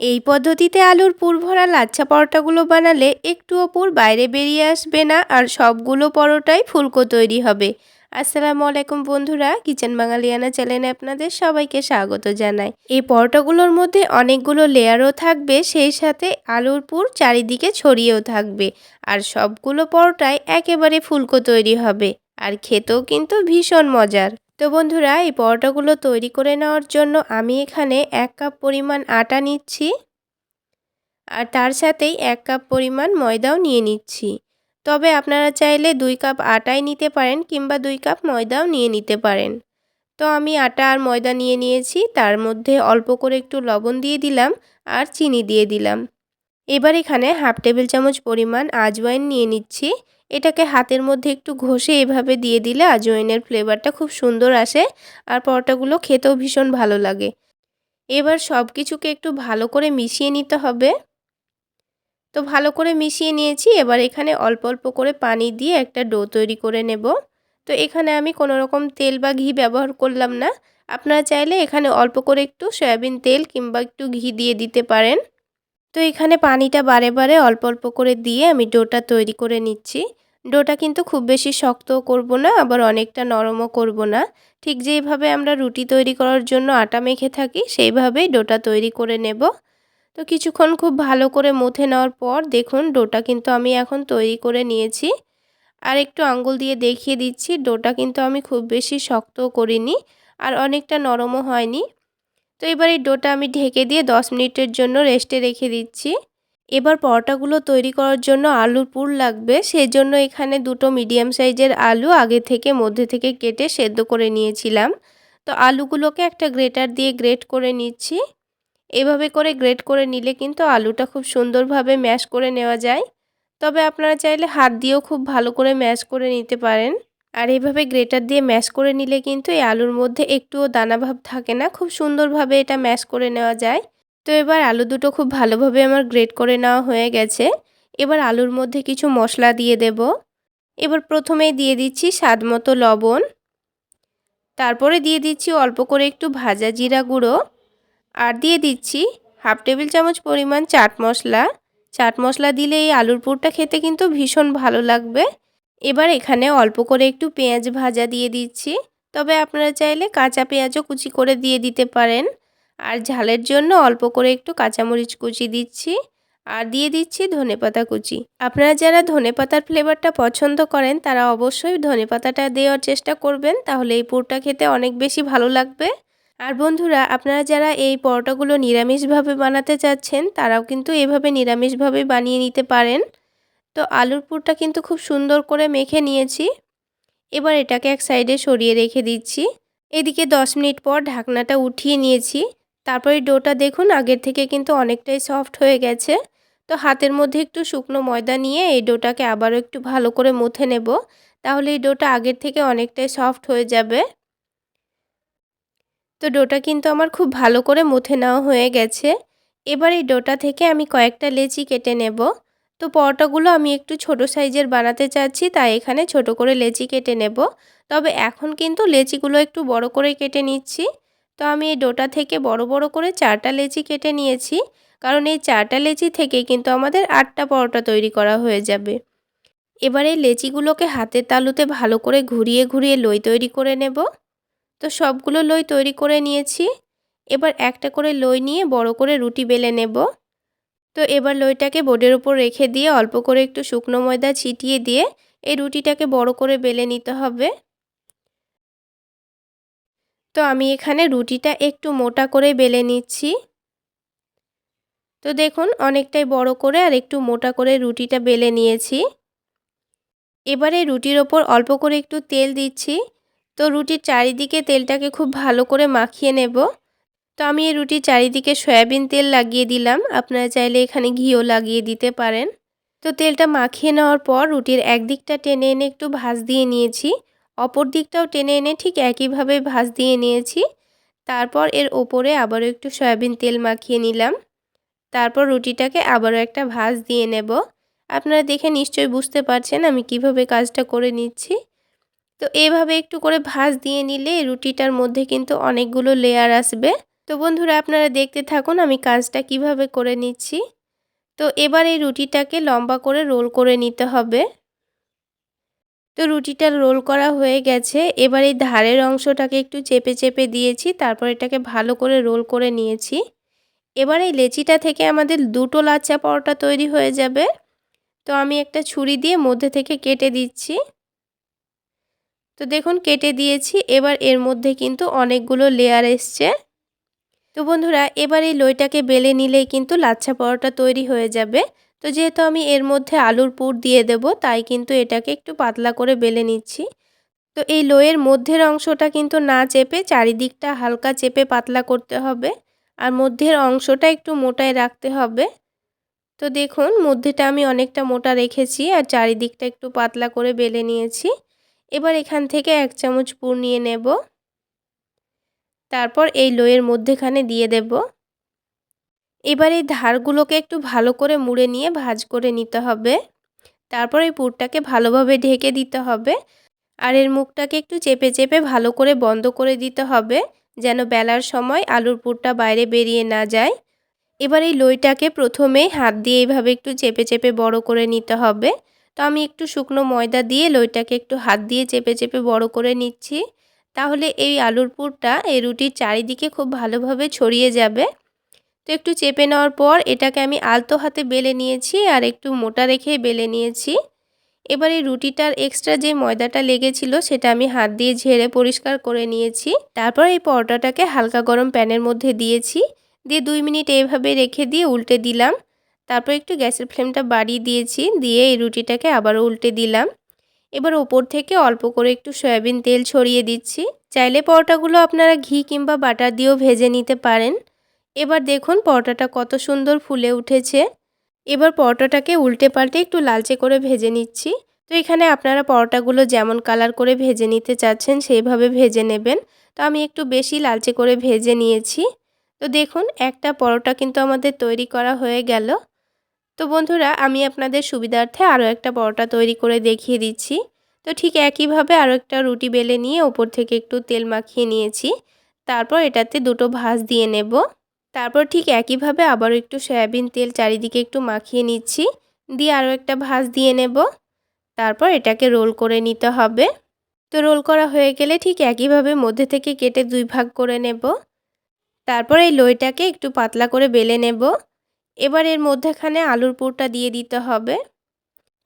এই পদ্ধতিতে আলুর পুর ভরা লাচ্ছা পরোটাগুলো বানালে একটুও পুর বাইরে বেরিয়ে আসবে না আর সবগুলো পরোটাই ফুলকো তৈরি হবে। আসসালামু আলাইকুম বন্ধুরা, কিচেন বাঙালিয়ানা চ্যানেলে আপনাদের সবাইকে স্বাগত জানাই। এই পরোটাগুলোর মধ্যে অনেকগুলো লেয়ারও থাকবে, সেই সাথে আলুর পুর চারিদিকে ছড়িয়েও থাকবে আর সবগুলো পরোটাই একেবারে ফুলকো তৈরি হবে। আর খেতেও কিন্তু ভীষণ মজার। তো বন্ধুরা, এই পরোটাগুলো তৈরি করে নেওয়ার জন্য আমি এখানে এক কাপ পরিমাণ আটা নিচ্ছি আর তার সাথেই এক কাপ পরিমাণ ময়দাও নিয়ে নিচ্ছি। তবে আপনারা চাইলে দুই কাপ আটাই নিতে পারেন কিংবা দুই কাপ ময়দাও নিয়ে নিতে পারেন। তো আমি আটা আর ময়দা নিয়ে নিয়েছি, তার মধ্যে অল্প করে একটু লবণ দিয়ে দিলাম আর চিনি দিয়ে দিলাম। এবার এখানে হাফ টেবিল চামচ পরিমাণ আজওয়াইন নিয়ে নিচ্ছি। এটাকে হাতের মধ্যে একটু ঘষে এভাবে দিয়ে দিলে আজওয়াইনের ফ্লেভারটা খুব সুন্দর আসে আর পরোটাগুলো খেতেও ভীষণ ভালো লাগে। এবার সব কিছুকে একটু ভালো করে মিশিয়ে নিতে হবে। তো ভালো করে মিশিয়ে নিয়েছি, এবার এখানে অল্প অল্প করে পানি দিয়ে একটা ডো তৈরি করে নেব। তো এখানে আমি কোনো রকম তেল বা ঘি ব্যবহার করলাম না। আপনারা চাইলে এখানে অল্প করে একটু সয়াবিন তেল কিংবা একটু ঘি দিয়ে দিতে পারেন। তো এখানে পানিটা বারে বারে অল্প অল্প করে দিয়ে আমি ডোটা তৈরি করে নিচ্ছি। ডোটা কিন্তু খুব বেশি শক্তও করব না, আবার অনেকটা নরমও করব না। ঠিক যেইভাবে আমরা রুটি তৈরি করার জন্য আটা মেখে থাকি, সেইভাবেই ডোটা তৈরি করে নেব। তো কিছুক্ষণ খুব ভালো করে মুথে নেওয়ার পর দেখুন ডোটা কিন্তু আমি এখন তৈরি করে নিয়েছি। আর একটু আঙ্গুল দিয়ে দেখিয়ে দিচ্ছি, ডোটা কিন্তু আমি খুব বেশি শক্তও করিনি, আর অনেকটা নরমও হয়নি। তো এবার এই ডোটা আমি ঢেকে দিয়ে 10 মিনিটের জন্য রেস্টে রেখে দিচ্ছি। এবার পরোটাগুলো তৈরি করার জন্য আলুর পুর লাগবে। সেই জন্য এখানে দুটো মিডিয়াম সাইজের আলু আগে থেকে মধ্যে থেকে কেটে সেদ্ধ করে নিয়েছিলাম। তো আলুগুলোকে একটা গ্রেটার দিয়ে গ্রেট করে নিচ্ছি। এভাবে করে গ্রেট করে নিলে কিন্তু আলুটা খুব সুন্দরভাবে ম্যাশ করে নেওয়া যায়। তবে আপনারা চাইলে হাত দিয়েও খুব ভালো করে ম্যাশ করে নিতে পারেন। আর এইভাবে গ্রেটার দিয়ে ম্যাশ করে নিলে কিন্তু এই আলুর মধ্যে একটুও দানাভাব থাকে না, খুব সুন্দরভাবে এটা ম্যাশ করে নেওয়া যায়। তো এবার আলু দুটো খুব ভালোভাবে আমার গ্রেট করে নেওয়া হয়ে গেছে। এবার আলুর মধ্যে কিছু মশলা দিয়ে দেব। এবার প্রথমেই দিয়ে দিচ্ছি স্বাদ মতো লবণ। তারপরে দিয়ে দিচ্ছি অল্প করে একটু ভাজা জিরা গুঁড়ো। আর দিয়ে দিচ্ছি হাফ টেবিল চামচ পরিমাণ চাট মশলা। চাট মশলা দিলে এই আলুর পুরটা খেতে কিন্তু ভীষণ ভালো লাগবে। এবার এখানে অল্প করে একটু পেঁয়াজ ভাজা দিয়ে দিচ্ছি। তবে আপনারা চাইলে কাঁচা পেঁয়াজও কুচি করে দিয়ে দিতে পারেন। আর ঝালের জন্য অল্প করে একটু কাঁচামরিচ কুচি দিচ্ছি। আর দিয়ে দিচ্ছি ধনেপাতা কুচি। আপনারা যারা ধনেপাতার ফ্লেভারটা পছন্দ করেন, তারা অবশ্যই ধনেপাতাটা দেওয়ার চেষ্টা করবেন। তাহলে এই পুরটা খেতে অনেক বেশি ভালো লাগবে। আর বন্ধুরা, আপনারা যারা এই পরোটাগুলো নিরামিষভাবে বানাতে চাচ্ছেন, তারাও কিন্তু এভাবে নিরামিষভাবে বানিয়ে নিতে পারেন। তো আলুর পুরটা কিন্তু খুব সুন্দর করে মেখে নিয়েছি। এবার এটাকে এক সাইডে সরিয়ে রেখে দিচ্ছি। এদিকে দশ মিনিট পর ঢাকনাটা উঠিয়ে নিয়েছি। তারপরে ডোটা দেখুন, আগের থেকে কিন্তু অনেকটাই সফট হয়ে গেছে। তো হাতের মধ্যে একটু শুকনো ময়দা নিয়ে এই ডোটাকে আবারও একটু ভালো করে মুথে নেব। তাহলে এই ডোটা আগের থেকে অনেকটাই সফট হয়ে যাবে। তো ডোটা কিন্তু আমার খুব ভালো করে মুথে নেওয়া হয়ে গেছে। এবার এই ডোটা থেকে আমি কয়েকটা লেচি কেটে নেব। তো পরোটাগুলো আমি একটু ছোট সাইজের বানাতে চাচ্ছি, তাই এখানে ছোট করে লেচি কেটে নেব। তবে এখন কিন্তু লেচিগুলো একটু বড় করে কেটে নিচ্ছি। তো আমি এই ডোটা থেকে বড় বড় করে চারটা লেচি কেটে নিয়েছি, কারণ এই চারটা লেচি থেকে কিন্তু আমাদের আটটা পরোটা তৈরি করা হয়ে যাবে। এবার এই লেচিগুলোকে হাতের তালুতে ভালো করে ঘুরিয়ে ঘুরিয়ে লই তৈরি করে নেব। তো সবগুলো লই তৈরি করে নিয়েছি। এবার একটা করে লই নিয়ে বড় করে রুটি বেলে নেব। তো এবার লইটাকে বোর্ডের উপর রেখে দিয়ে অল্প করে একটু শুকনো ময়দা ছিটিয়ে দিয়ে এই রুটিটাকে বড় করে বেলে নিতে হবে। তো আমি এখানে রুটিটা একটু মোটা করে বেলে নিচ্ছি। তো দেখুন অনেকটাই বড় করে আর একটু মোটা করে রুটিটা বেলে নিয়েছি। এবারে রুটির ওপর অল্প করে একটু তেল দিচ্ছি। তো রুটির চারিদিকে তেলটাকে খুব ভালো করে মাখিয়ে নেব। তো আমি এই রুটির চারিদিকে সয়াবিন তেল লাগিয়ে দিলাম। আপনারা চাইলে এখানে ঘিও লাগিয়ে দিতে পারেন। তো তেলটা মাখিয়ে নেওয়ার পর রুটির একদিকটা টেনে এনে একটু ভাজ দিয়ে নিয়েছি। অপর দিকটাও টেনে এনে ঠিক একইভাবে ভাজ দিয়ে নিয়েছি। তারপর এর ওপরে আবারও একটু সয়াবিন তেল মাখিয়ে নিলাম। তারপর রুটিটাকে আবারও একটা ভাজ দিয়ে নেব। আপনারা দেখে নিশ্চয়ই বুঝতে পারছেন আমি কীভাবে কাজটা করে নিচ্ছি। তো এভাবে একটু করে ভাজ দিয়ে নিলে রুটিটার মধ্যে কিন্তু অনেকগুলো লেয়ার আসবে। তো বন্ধুরা আপনারা দেখতে থাকুন আমি কাজটা কীভাবে করে নিচ্ছি। তো এবার এই রুটিটাকে লম্বা করে রোল করে নিতে হবে। তো রুটিটা রোল করা হয়ে গেছে। এবার এই ধারের অংশটাকে একটু চেপে চেপে দিয়েছি, তারপর এটাকে ভালো করে রোল করে নিয়েছি। এবার এই লেচিটা থেকে আমাদের দুটো লাচ্চা পরোটা তৈরি হয়ে যাবে। তো আমি একটা ছুরি দিয়ে মধ্যে থেকে কেটে দিচ্ছি। তো দেখুন কেটে দিয়েছি, এবার এর মধ্যে কিন্তু অনেকগুলো লেয়ার এসছে। তো বন্ধুরা, এবার এই লইটাকে বেলে নিলেই কিন্তু লাচ্ছা পরোটা তৈরি হয়ে যাবে। তো যেহেতু আমি এর মধ্যে আলুর পুর দিয়ে দেব, তাই কিন্তু এটাকে একটু পাতলা করে বেলে নিচ্ছি। তো এই লোয়ের মধ্যের অংশটা কিন্তু না চেপে চারিদিকটা হালকা চেপে পাতলা করতে হবে আর মধ্যের অংশটা একটু মোটায় রাখতে হবে। তো দেখুন, মধ্যেটা আমি অনেকটা মোটা রেখেছি আর চারিদিকটা একটু পাতলা করে বেলে নিয়েছি। এবার এখান থেকে এক চামচ পুর নিয়ে নেব। তারপর এই লোয়ের মধ্যেখানে দিয়ে দেব। এবার এই ধারগুলোকে একটু ভালো করে মুড়ে নিয়ে ভাজ করে নিতে হবে। তারপর এই পুরটাকে ভালোভাবে ঢেকে দিতে হবে। আর এর মুখটাকে একটু চেপে চেপে ভালো করে বন্ধ করে দিতে হবে, যেন বেলার সময় আলুর পুরটা বাইরে বেরিয়ে না যায়। এবার এই লইটাকে প্রথমেই হাত দিয়ে এইভাবে একটু চেপে চেপে বড় করে নিতে হবে। তো আমি একটু শুকনো ময়দা দিয়ে লইটাকে একটু হাত দিয়ে চেপে চেপে বড় করে নিচ্ছি। তাহলে এই আলুর পুরটা এই রুটির চারিদিকে খুব ভালোভাবে ছড়িয়ে যাবে। তো একটু চেপে নেওয়ার পর এটাকে আমি আলতো হাতে বেলে নিয়েছি আর একটু মোটা রেখে বেলে নিয়েছি। এবার এই রুটিটার এক্সট্রা যে ময়দাটা লেগেছিল সেটা আমি হাত দিয়ে ঝেড়ে পরিষ্কার করে নিয়েছি। তারপর এই পরোটাটাকে হালকা গরম প্যানের মধ্যে দিয়েছি। দিয়ে দুই মিনিট এইভাবে রেখে দিয়ে উল্টে দিলাম। তারপর একটু গ্যাসের ফ্লেমটা বাড়িয়ে দিয়েছি। দিয়ে এই রুটিটাকে আবারও উল্টে দিলাম। এবার ওপর থেকে অল্প করে একটু সয়াবিন তেল ছড়িয়ে দিচ্ছি। চাইলে পরোটাগুলো আপনারা ঘি কিংবা বাটার দিয়েও ভেজে নিতে পারেন। এবার দেখুন পরোটাটা কত সুন্দর ফুলে উঠেছে। এবার পরোটাটাকে উল্টে পাল্টে একটু লালচে করে ভেজে নিচ্ছি। তো এখানে আপনারা পরোটাগুলো যেমন কালার করে ভেজে নিতে চাচ্ছেন সেইভাবে ভেজে নেবেন। তো আমি একটু বেশি লালচে করে ভেজে নিয়েছি। তো দেখুন একটা পরোটা কিন্তু আমাদের তৈরি করা হয়ে গেল। তো বন্ধুরা, আমি আপনাদের সুবিধার্থে আরও একটা পরোটা তৈরি করে দেখিয়ে দিচ্ছি। তো ঠিক একইভাবে আরও একটা রুটি বেলে নিয়ে ওপর থেকে একটু তেল মাখিয়ে নিয়েছি। তারপর এটাতে দুটো ভাঁজ দিয়ে নেব। তারপর ঠিক একইভাবে আবারও একটু সয়াবিন তেল চারিদিকে একটু মাখিয়ে নিচ্ছি। দিয়ে আরও একটা ভাঁজ দিয়ে নেব। তারপর এটাকে রোল করে নিতে হবে। তো রোল করা হয়ে গেলে ঠিক একইভাবে মধ্যে থেকে কেটে দুই ভাগ করে নেব। তারপর এই লইটাকে একটু পাতলা করে বেলে নেব। এবার এর মধ্যেখানে আলুর পুরটা দিয়ে দিতে হবে।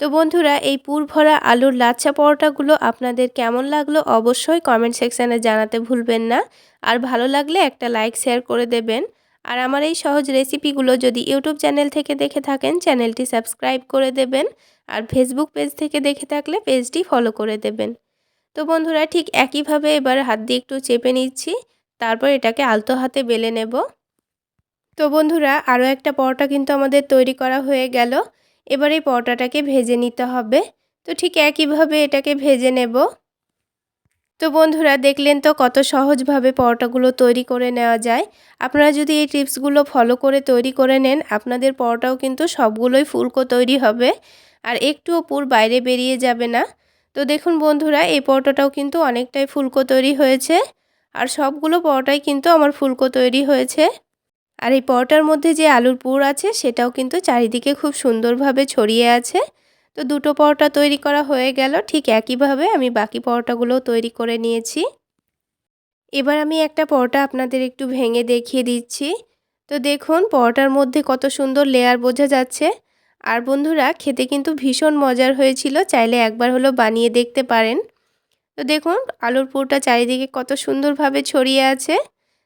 তো বন্ধুরা, এই পুর ভরা আলুর লাচ্ছা পরোটাগুলো আপনাদের কেমন লাগল অবশ্যই কমেন্ট সেকশানে জানাতে ভুলবেন না। আর ভালো লাগলে একটা লাইক শেয়ার করে দেবেন। আর আমার এই সহজ রেসিপিগুলো যদি ইউটিউব চ্যানেল থেকে দেখে থাকেন, চ্যানেলটি সাবস্ক্রাইব করে দেবেন। আর ফেসবুক পেজ থেকে দেখে থাকলে পেজটি ফলো করে দেবেন। তো বন্ধুরা, ঠিক একইভাবে এবার হাত দিয়ে একটু চেপে নিচ্ছি। তারপর এটাকে আলতো হাতে বেলে নেব। তো বন্ধুরা আরও একটা পরোটা কিন্তু আমাদের তৈরি করা হয়ে গেল। এবার এই পরোটাটাকে ভেজে নিতে হবে। তো ঠিক একইভাবে এটাকে ভেজে নেব। তো বন্ধুরা, দেখলেন তো কত সহজভাবে পরোটাগুলো তৈরি করে নেওয়া যায়। আপনারা যদি এই টিপসগুলো ফলো করে তৈরি করে নেন, আপনাদের পরোটাও কিন্তু সবগুলোই ফুলকো তৈরি হবে। আর একটুও পুর বাইরে বেরিয়ে যাবে না। তো দেখুন বন্ধুরা, এই পরোটাটাও কিন্তু অনেকটাই ফুলকো তৈরি হয়েছে। আর সবগুলো পরোটাই কিন্তু আমার ফুলকো তৈরি হয়েছে। আর এই পরোটার মধ্যে যে আলুর পুর আছে, সেটাও কিন্তু চারিদিকে খুব সুন্দরভাবে ছড়িয়ে আছে। তো দুটো পরোটা তৈরি করা হয়ে গেল। ঠিক একইভাবে আমি বাকি পরোটাগুলোও তৈরি করে নিয়েছি। এবার আমি একটা পরোটা আপনাদের একটু ভেঙে দেখিয়ে দিচ্ছি। তো দেখুন, পরোটার মধ্যে কত সুন্দর লেয়ার বোঝা যাচ্ছে। আর বন্ধুরা, খেতে কিন্তু ভীষণ মজার হয়েছিল। চাইলে একবার হলো বানিয়ে দেখতে পারেন। তো দেখুন, আলুর পুরটা চারিদিকে কত সুন্দরভাবে ছড়িয়ে আছে।